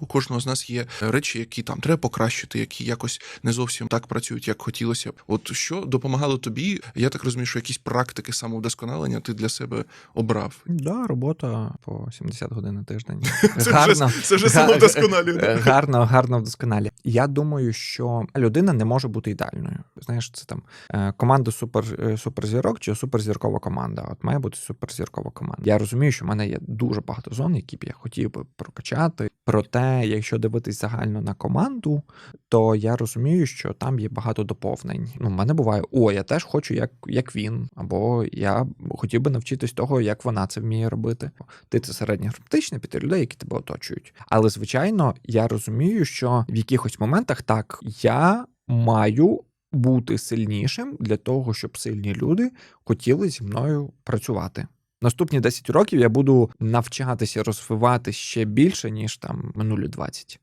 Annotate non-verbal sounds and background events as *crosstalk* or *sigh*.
У кожного з нас є речі, які там треба покращити, які якось не зовсім так працюють, як хотілося б. От що допомагало тобі? Я так розумію, що якісь практики самовдосконалення ти для себе обрав. Да, робота по 70 годин на тиждень. Це гарно, вже, це вже самовдосконалює. *laughs* гарно, гарно вдосконалі. Я думаю, що людина не може бути ідеальною. Знаєш, це там е, команда супер, е, суперзірок чи суперзіркова команда. От має бути суперзіркова команда. Я розумію, що в мене є дуже багато зон, які б я хотів би прокачати. Проте, якщо дивитись загально на команду, то я розумію, що там є багато доповнень. Ну, в мене буває, о, я теж хочу, як, як він, або я хотів би навчитись того, як вона це вміє робити. Ти це середньоарифметичне піти людей, які тебе оточують. Але звичайно, я розумію, що в якихось моментах так я маю. Бути сильнішим для того, щоб сильні люди хотіли зі мною працювати. Наступні 10 років я буду навчатися розвивати ще більше, ніж там минулі 20.